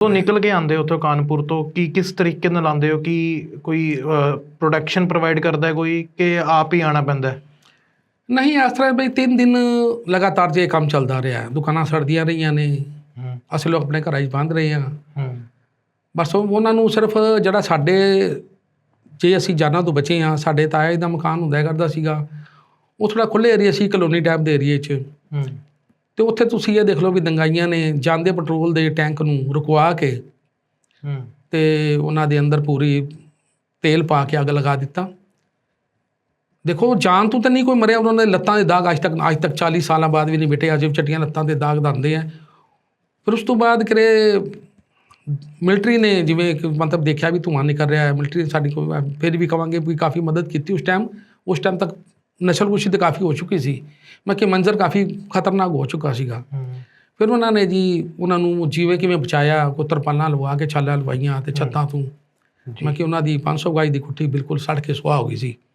ਤੋਂ ਨਿਕਲ ਕੇ ਆਉਂਦੇ ਹੋ ਉੱਥੋਂ ਕਾਨਪੁਰ ਤੋਂ? ਕੀ ਕਿਸ ਤਰੀਕੇ ਨਾਲ ਆਉਂਦੇ ਹੋ? ਕੀ ਕੋਈ ਪ੍ਰੋਡਕਸ਼ਨ ਪ੍ਰੋਵਾਈਡ ਕਰਦਾ ਹੈ ਕੋਈ ਕਿ ਆਪ ਹੀ ਆਣਾ ਪੈਂਦਾ ਹੈ? ਨਹੀਂ ਇਸ ਤਰ੍ਹਾਂ ਬਈ ਤਿੰਨ ਦਿਨ ਲਗਾਤਾਰ ਜੇ ਕੰਮ ਚੱਲਦਾ ਰਿਹਾ ਦੁਕਾਨਾਂ ਸੜਦੀਆਂ ਰਹੀਆਂ ਨੇ। ਅਸੀਂ ਲੋਕ ਆਪਣੇ ਘਰਾਂ 'ਚ ਬੰਦ ਰਹੇ ਹਾਂ। ਬਸ ਉਹ- ਉਹਨਾਂ ਨੂੰ ਸਿਰਫ ਜਿਹੜਾ ਸਾਡੇ ਜੇ ਅਸੀਂ ਜਾਨਾਂ ਤੋਂ ਬਚੇ ਹਾਂ ਸਾਡੇ ਤਾਇਆ ਦਾ ਮਕਾਨ ਹੁੰਦਾ ਕਰਦਾ ਸੀਗਾ। ਉਹ ਥੋੜਾ ਖੁੱਲੇ ਏਰੀਆ ਸੀ ਕਲੋਨੀ ਟਾਈਪ ਦੇ ਏਰੀਏ 'ਚ। ਤੇ ਉੱਥੇ ਤੁਸੀਂ ਇਹ ਦੇਖ ਲਓ ਵੀ ਦੰਗਾਈਆਂ ਨੇ ਜਾਂਦੇ ਪੈਟਰੋਲ ਦੇ ਟੈਂਕ ਨੂੰ ਰੁਕਵਾ ਕੇ ਹੂੰ। ਤੇ ਉਹਨਾਂ ਦੇ ਅੰਦਰ ਪੂਰੀ ਤੇਲ ਪਾ ਕੇ ਅੱਗ ਲਗਾ ਦਿੱਤਾ। ਦੇਖੋ ਜਾਨ ਤੋਂ ਤਾਂ ਨਹੀਂ ਕੋਈ ਮਰਿਆ ਉਹਨਾਂ ਦੇ ਲੱਤਾਂ ਦੇ ਦਾਗ ਅੱਜ ਤੱਕ ਅੱਜ ਤੱਕ 40 ਸਾਲਾਂ ਬਾਅਦ ਵੀ ਨਹੀਂ ਮਿਟੇ ਅਜੇ ਵੀ ਚਟੀਆਂ ਲੱਤਾਂ ਦੇ ਦਾਗ ਦੰਦੇ ਆ। ਫਿਰ ਉਸ ਤੋਂ ਬਾਅਦ ਕਰੇ ਮਿਲਟਰੀ ਨੇ ਜਿਵੇਂ ਕਿ ਮਤਲਬ ਦੇਖਿਆ ਵੀ ਧੂੰਆਂ ਨਿਕਲ ਰਿਹਾ ਹੈ ਮਿਲਟਰੀ ਸਾਡੀ ਕੋਈ ਫਿਰ ਵੀ ਕਵਾਂਗੇ ਵੀ ਕਾਫੀ ਮਦਦ ਕੀਤੀ ਉਸ ਟਾਈਮ ਉਸ ਟਾਈਮ ਤੱਕ ਨਸ਼ਲਕੁਸ਼ੀ ਤੇ ਕਾਫੀ ਹੋ ਚੁੱਕੀ ਸੀ। ਮੈਂ ਕਿ ਮੰਜ਼ਰ ਕਾਫੀ ਖਤਰਨਾਕ ਹੋ ਚੁੱਕਾ ਸੀਗਾ। ਫਿਰ ਉਹਨਾਂ ਨੇ ਜੀ ਉਹਨਾਂ ਨੂੰ ਜਿਵੇਂ ਕਿਵੇਂ ਬਚਾਇਆ ਕੋ ਤਰਪਾਲਾਂ ਲਵਾ ਕੇ ਛਾਲਾਂ ਲਵਾਈਆਂ ਤੇ ਛੱਤਾਂ ਤੋਂ। ਮੈਂ ਕਿ ਉਹਨਾਂ ਦੀ 500 ਗਾਈ ਦੀ ਕੁੱਠੀ ਬਿਲਕੁਲ ਸੜ ਕੇ ਸੁਆਹ ਹੋ ਗਈ ਸੀ।